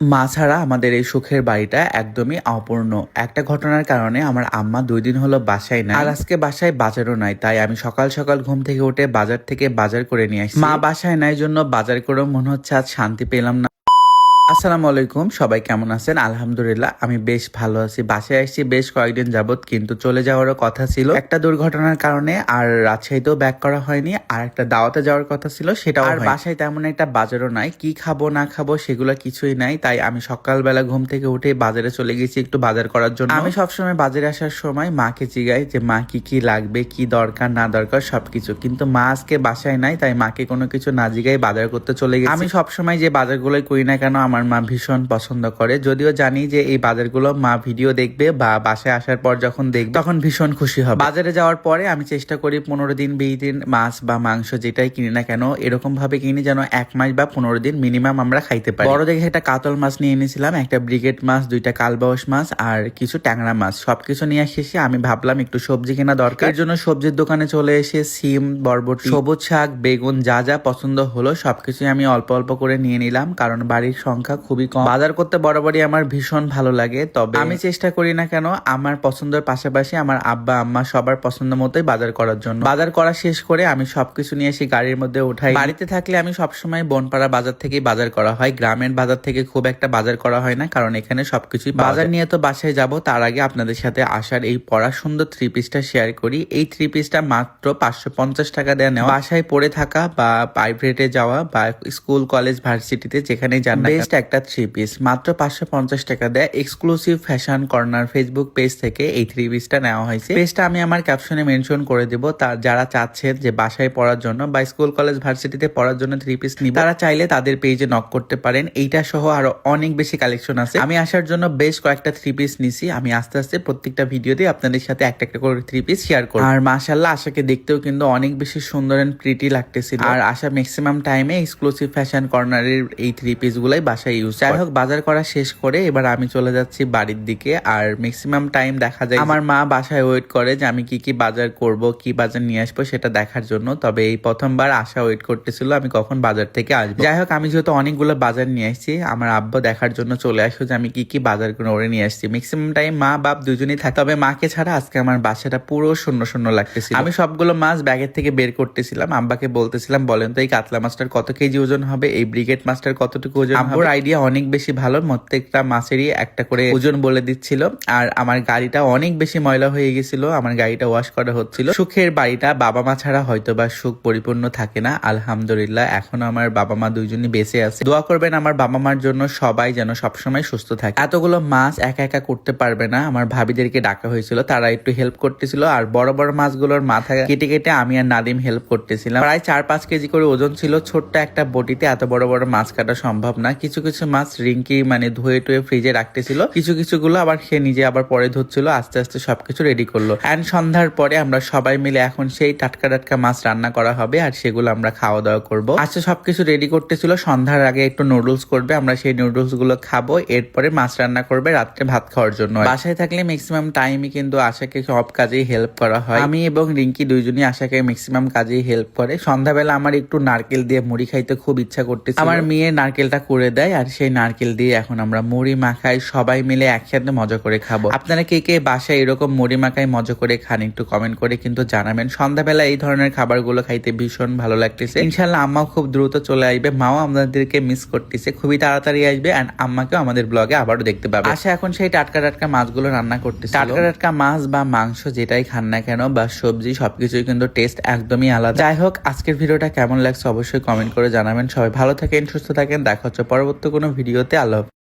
মা ছাড়া আমাদের এই সুখের বাড়িটা একদমই অপূর্ণ। একটা ঘটনার কারণে আমার আম্মা দুই দিন হলো বাসায় নাই। আর আজকে বাসায় বাজারও নাই, তাই আমি সকাল সকাল ঘুম থেকে উঠে বাজার থেকে বাজার করে নিয়ে আসি মা বাসায় নাই জন্য বাজার করেও মনে হচ্ছে আজ শান্তি পেলাম না। আসসালামু আলাইকুম সবাই কেমন আছেন? আলহামদুলিল্লাহ আমি বেশ ভালো আছি। বাসায় আসছি বেশ কয়েকদিন যাবত কিন্তু চলে যাওয়ারও কথা ছিল। একটা দুর্ঘটনার কারণে আর রাজশাহীতেও ব্যাক করা হয়নি আর একটা দাওয়াতে যাওয়ার কথা ছিল সেটাও আর বাসায় তেমন একটা বাজারও নাই। কি খাব না খাব সেগুলো কিছুই নাই। তাই আমি সকালবেলা ঘুম থেকে উঠে বাজারে চলে গেছি একটু বাজার করার জন্য। আমি সবসময় বাজারে আসার সময় মাকে জিগাই যে মা কি কি লাগবে কি দরকার না দরকার সবকিছু। কিন্তু মা আজকে বাসায় নাই তাই মাকে কোনো কিছু না জিগাই বাজার করতে চলে গেছি। আমি সবসময় যে বাজারগুলোই করি না কেন আমার মা ভীষণ পছন্দ করে। যদিও জানি যে এই বাজারগুলো মা ভিডিও দেখবে বা বাসায় আসার পর যখন দেখবে, তখন ভীষণ খুশি হবে। বাজারে যাওয়ার পরে আমি চেষ্টা করি পনেরো দিন বিশ দিন মাছ বা মাংস যেটাই কিনি না কেন এরকম ভাবে কিনি যেন এক মাস বা পনেরো দিন মিনিমাম আমরা খাইতে পারি। বড় দেখে একটা কাতল মাছ নিয়ে এনেছিলাম, একটা ব্রিগেড মাছ, দুইটা কালবাউস মাছ আর কিছু ট্যাংরা মাছ। সবকিছু নিয়ে শেষে আমি ভাবলাম একটু সবজি কেনা দরকার। জন্য সবজির দোকানে চলে এসে সিম, বরবটি, সবুজ শাক, বেগুন যা যা পছন্দ হলো সবকিছুই আমি অল্প অল্প করে নিয়ে নিলাম। কারণ বাড়ির সংখ্যা খুবই কম। বাজার করতে বরাবরই আমার ভীষণ ভালো লাগে, তবে আমি চেষ্টা করি না কেন, আমার পছন্দের পাশাপাশি আমার আব্বা, আম্মা সবার পছন্দ মতোই বাজার করার জন্য। বাজার করা শেষ করে আমি সবকিছু নিয়ে এসে গাড়ির মধ্যে উঠাই। বাড়িতে থাকলে আমি সবসময় বনপাড়া বাজার থেকেই বাজার করা হয়। গ্রামের বাজার থেকে খুব একটা বাজার করা হয় না, কারণ এখানে সবকিছুই বাজার নিয়ে তো বাসায় যাব, তার আগে আপনাদের সাথে আসার এই পড়া সুন্দর থ্রি পিসটা শেয়ার করি। এই থ্রি পিসটা মাত্র পাঁচশো পঞ্চাশ টাকা দেওয়া নেওয়া। বাসায় পড়ে থাকা বা প্রাইভেটে যাওয়া বা স্কুল কলেজ ভার্সিটিতে যেখানে যান বেস্ট একটা থ্রি পিস মাত্র পাঁচশো পঞ্চাশ টাকা দেয় exclusive fashion corner Facebook page থেকে এই থ্রি পিসটা নেওয়া হয়েছে। পেজটা আমি আমার ক্যাপশনে মেনশন করে দেব। তার যারা চাচ্ছেন যে বাসায় পড়ার জন্য বা স্কুল কলেজ ভার্সিটিতে পড়ার জন্য থ্রি পিস নিব, তারা চাইলে তাদের পেজে নক করতে পারেন। এইটা সহ আরও অনেক বেশি কালেকশন আছে। আমি আসার জন্য বেশ কয়েকটা থ্রি পিস নিছি। আমি আস্তে আস্তে প্রত্যেকটা ভিডিওতে আপনাদের সাথে একটা একটা করে থ্রি পিস শেয়ার করব। আর মাশাল্লাহ আশাকে দেখতেও কিন্তু অনেক বেশি সুন্দর এন্ড প্রিটি লাগতেছিল। আর আশা ম্যাক্সিমাম টাইমে এক্সক্লুসিভ ফ্যাশন কর্নারের এই থ্রি পিস গুলাই বাসায় ইউজ যাই হোক, বাজার করা শেষ করে এবার আমি চলে যাচ্ছি বাড়ির দিকে। আর ম্যাক্সিমাম টাইম দেখা যায় আমার মা বাসায় ওয়েট করে যে আমি কি কি বাজার করব, কি বাজার নিয়ে আসব সেটা দেখার জন্য। তবে এই প্রথমবার আশা ওয়েট করতেছিল আমি কখন বাজার থেকে আসব। যাই হোক, আমি যেহেতু অনেকগুলো বাজার নিয়ে আসছি, আমার আব্বা দেখার জন্য চলে আসো যে আমি কি কি বাজার করে নিয়ে আসছি। ম্যাক্সিমাম টাইম মা বাপ দুজনেই থাকে। তবে মাকে ছাড়া আজকে আমার বাসাটা পুরো শূন্য শূন্য লাগতেছিল। আমি সবগুলো মাছ ব্যাগের থেকে বের করতেছিলাম। আব্বাকে বলতেছিলাম, বলেন তো এই কাতলা মাছটার কত কেজি ওজন হবে? এই ব্রিগেড মাছটার কতটুকু ওজন আব্বুর আইডিয়া অনেক বেশি ভালো। প্রত্যেকটা মাছেরই একটা করে ওজন বলে দিচ্ছিল। আর আমার গাড়িটা অনেক বেশি ময়লা হয়ে গেছিল। আমার গাড়িটা ওয়াশ করা হচ্ছিল। সুখের বাড়িটা বাবা মা ছাড়া হয়তো বা সুখ পরিপূর্ণ থাকে না। আলহামদুলিল্লাহ, এখন আমার বাবা মা দুইজনই বেঁচে আছে। দোয়া করবেন আমার বাবা মার জন্য সবাই যেন সবসময় সুস্থ থাকে। এতগুলো মাছ একা একা করতে পারবে না। আমার ভাবিদেরকে ডাকা হয়েছিল। তারা একটু হেল্প করতেছিল। আর বড় বড় মাছগুলোর মাথা কেটে কেটে আমি আর নাদিম হেল্প করতেছিলাম। প্রায় চার, পাঁচ কেজি করে ওজন ছিল। ছোট্ট একটা বটিতে এত বড় বড় মাছ কাটা সম্ভব না। কিছু কিছু কিছু মাছ রিঙ্কি মানে ধুয়ে টুয়ে ফ্রিজে রাখতেছিল। কিছু কিছু গুলো আবার সে নিজে আবার পরে ধরছিল, আস্তে আস্তে সবকিছু রেডি করল। অ্যান্ড সন্ধ্যার পরে আমরা সবাই মিলে এখন সেই টাটকা টাটকা মাছ রান্না করা হবে আর সেগুলো আমরা খাওয়া দাওয়া করব। আচ্ছা সবকিছু রেডি করতেছিল, সন্ধ্যার আগে একটু নুডলস করবে, আমরা সেই নুডলসগুলো খাব, এরপরে মাছ রান্না করবে রাত্রে ভাত খাওয়ার জন্য। বাসায় থাকলে ম্যাক্সিমাম টাইমই কিন্তু আশাকে সব কাজেই হেল্প করা হয়। আমি এবং রিঙ্কি দুইজনই আশাকে ম্যাক্সিমাম কাজেই হেল্প করে। সন্ধ্যাবেলা আমার একটু নারকেল দিয়ে মুড়ি খাইতে খুব ইচ্ছা করতেছে আমার মেয়ে নারকেলটা করে দেয়। আর সেই নারকেল দিয়ে এখন আমরা মুড়ি মাখাই, সবাই মিলে একসাথে মজা করে খাব। আপনারা কে কে বাসায় এরকম মুড়ি মাখাই মজা করে খান একটু কমেন্ট করে কিন্তু জানাবেন। সন্ধ্যাবেলা এই ধরনের খাবারগুলো খাইতে ভীষণ ভালো লাগতেছে। ইনশাল্লাহ আম্মাও খুব দ্রুত চলে আসবে। মাও আমাদেরকে মিস করতেছে। খুবই তাড়াতাড়ি আসবে অ্যান্ড আম্মাকেও আমাদের ব্লগে আবারও দেখতে পাবে। আশা এখন সেই টাটকা টাটকা মাছগুলো রান্না করতেছে টাটকা টাটকা মাছ বা মাংস যেটাই খান না কেন বা সবজি সবকিছুই কিন্তু টেস্ট একদমই আলাদা। যাই হোক, আজকের ভিডিওটা কেমন লাগছে অবশ্যই কমেন্ট করে জানাবেন। সবাই ভালো থাকেন, সুস্থ থাকেন। দেখা হচ্ছে পরবর্তী কোনো ভিডিওতে হাফেজ।